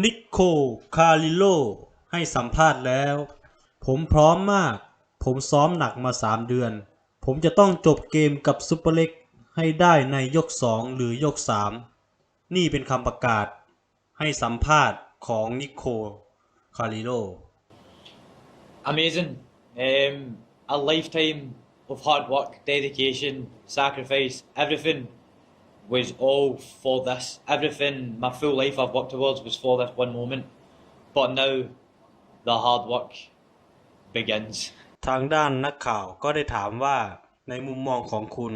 นิโคคาริโลให้สัมภาษณ์แล้ว ผมพร้อมมาก ผมซ้อมหนักมาสามเดือน ผมจะต้องจบเกมกับซุปเปอร์เล็กให้ได้ในยกสองหรือยกสามนี่เป็นคำประกาศ ให้สัมภาษณ์ของนิโคคาริโล Amazing. Um, a lifetime of hard work, dedication, sacrifice, everything was all for this. Everything, my full life I've worked towards was for this one moment. But now, the hard work begins. ทางด้านนักข่าวก็ได้ถามว่า ในมุมมองของคุณ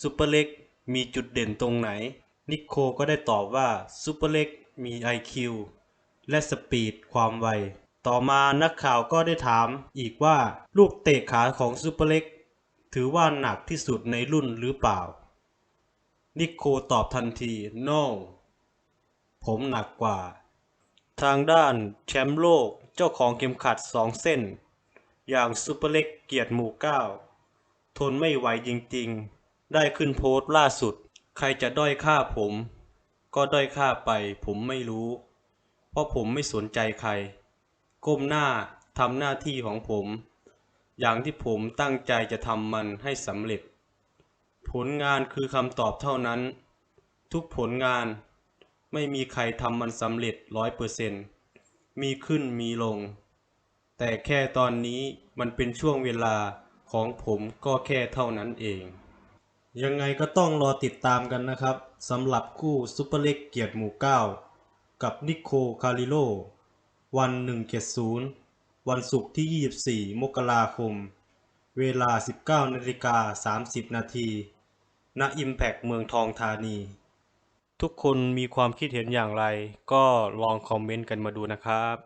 ซูเปอร์เล็กมีจุดเด่นตรงไหน นิโคก็ได้ตอบว่าซูเปอร์เล็กมี IQ และสปีดความไว ต่อมานักข่าวก็ได้ถามอีกว่าลูกเตะขาของซูเปอร์เล็กถือว่าหนักที่สุดในรุ่นหรือเปล่า นิโคตอบทันที no ผมหนักกว่า ทางด้านแชมป์โลกเจ้าของเข็มขัดสองเส้น อย่างซูเปอร์เล็กเกียรติหมู่เก้าทนไม่ไหวจริงๆ ได้ขึ้นโพสต์ล่าสุด ใครจะด้อยค่าผม ก็ด้อยค่าไปผมไม่รู้ เพราะผมไม่สนใจใคร ก้มหน้าทำหน้าที่ของผม อย่างที่ผมตั้งใจจะทำมันให้สำเร็จ ผลงานคือคำตอบเท่านั้น ทุกผลงานไม่มีใครทำมันสำเร็จร้อยเปอร์เซนต์มีขึ้นมีลง แต่แค่ตอนนี้มันเป็นช่วงเวลาของผมก็แค่เท่านั้นเอง ยังไงก็ต้องรอติดตามกันนะครับสำหรับคู่ซุปเปอร์เล็กเกียรติหมู่9กับนิโคคาริโล วัน 170 วันศุกร์ที่ 24 มกราคม เวลา 19นาฬิกา30 นาที ณอิมแพกเมืองทองธานี ทุกคนมีความคิดเห็นอย่างไร ก็ลองคอมเมนต์กันมาดูนะครับ